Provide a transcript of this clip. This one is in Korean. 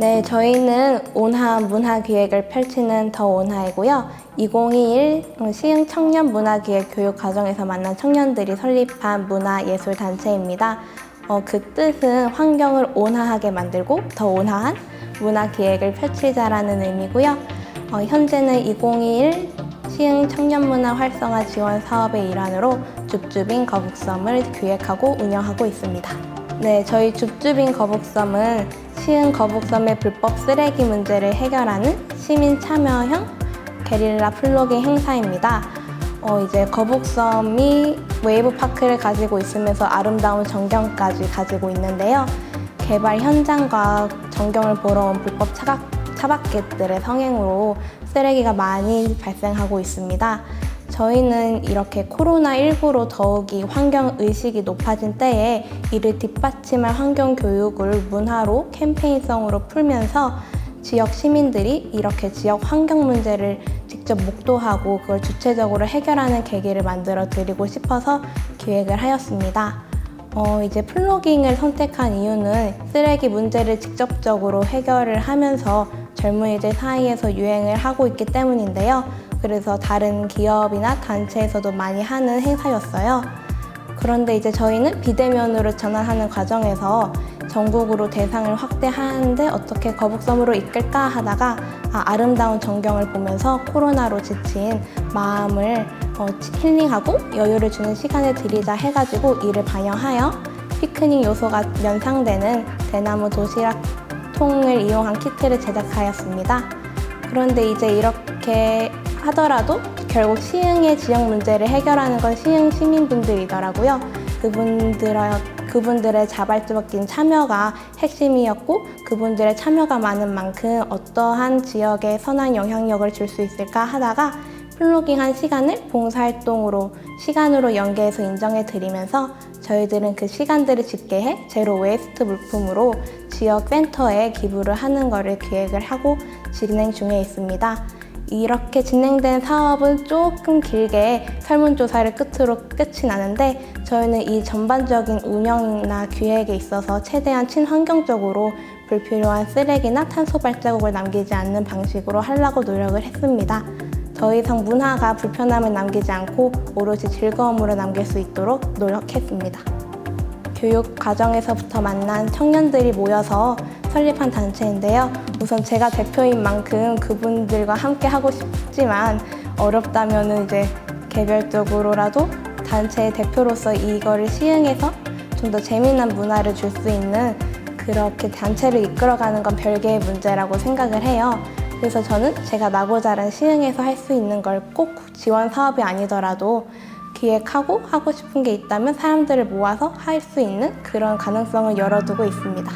네, 저희는 온화 문화 기획을 펼치는 더 온화이고요. 2021 시흥 청년 문화 기획 교육 과정에서 만난 청년들이 설립한 문화 예술 단체입니다. 어, 그 뜻은 환경을 온화하게 만들고 더 온화한 문화 기획을 펼치자라는 의미고요. 어, 현재는 2021 시흥 청년문화 활성화 지원 사업의 일환으로 줍줍인 거북섬을 기획하고 운영하고 있습니다. 네, 저희 줍줍인 거북섬은 시흥 거북섬의 불법 쓰레기 문제를 해결하는 시민 참여형 게릴라 플로깅 행사입니다. 어, 이제 거북섬이 웨이브 파크를 가지고 있으면서 아름다운 전경까지 가지고 있는데요. 개발 현장과 전경을 보러 온 불법 차각, 차박객들의 성행으로 쓰레기가 많이 발생하고 있습니다. 저희는 이렇게 코로나19로 더욱이 환경 의식이 높아진 때에 이를 뒷받침할 환경 교육을 문화로 캠페인성으로 풀면서 지역 시민들이 이렇게 지역 환경 문제를 직접 목도하고 그걸 주체적으로 해결하는 계기를 만들어 드리고 싶어서 기획을 하였습니다. 어, 이제 플로깅을 선택한 이유는 쓰레기 문제를 직접적으로 해결을 하면서 젊은이들 사이에서 유행을 하고 있기 때문인데요. 그래서 다른 기업이나 단체에서도 많이 하는 행사였어요. 그런데 이제 저희는 비대면으로 전환하는 과정에서 전국으로 대상을 확대하는데 어떻게 거북섬으로 이끌까 하다가 아, 름다운 전경을 보면서 코로나로 지친 마음을 어, 힐링하고 여유를 주는 시간을 드리자 해가지고 이를 반영하여 피크닉 요소가 연상되는 대나무 도시락 통을 이용한 키트를 제작하였습니다. 그런데 이제 이렇게 하더라도 결국 시흥의 지역 문제를 해결하는 건 시흥 시민분들이더라고요. 그분들, 그분들의 자발적인 참여가 핵심이었고 그분들의 참여가 많은 만큼 어떠한 지역에 선한 영향력을 줄 수 있을까 하다가 플로깅한 시간을 봉사활동으로 시간으로 연계해서 인정해 드리면서 저희들은 그 시간들을 집계해 제로 웨이스트 물품으로 지역 센터에 기부를 하는 것을 기획을 하고 진행 중에 있습니다. 이렇게 진행된 사업은 조금 길게 설문조사를 끝으로 끝이 나는데 저희는 이 전반적인 운영이나 기획에 있어서 최대한 친환경적으로 불필요한 쓰레기나 탄소 발자국을 남기지 않는 방식으로 하려고 노력을 했습니다. 더 이상 문화가 불편함을 남기지 않고 오롯이 즐거움으로 남길 수 있도록 노력했습니다. 교육 과정에서부터 만난 청년들이 모여서 설립한 단체인데요. 우선 제가 대표인 만큼 그분들과 함께 하고 싶지만 어렵다면 이제 개별적으로라도 단체의 대표로서 이거를 시행해서 좀 더 재미난 문화를 줄 수 있는 그렇게 단체를 이끌어가는 건 별개의 문제라고 생각을 해요. 그래서 저는 제가 나고 자란 시흥에서 할 수 있는 걸 꼭 지원 사업이 아니더라도 기획하고 하고 싶은 게 있다면 사람들을 모아서 할 수 있는 그런 가능성을 열어두고 있습니다.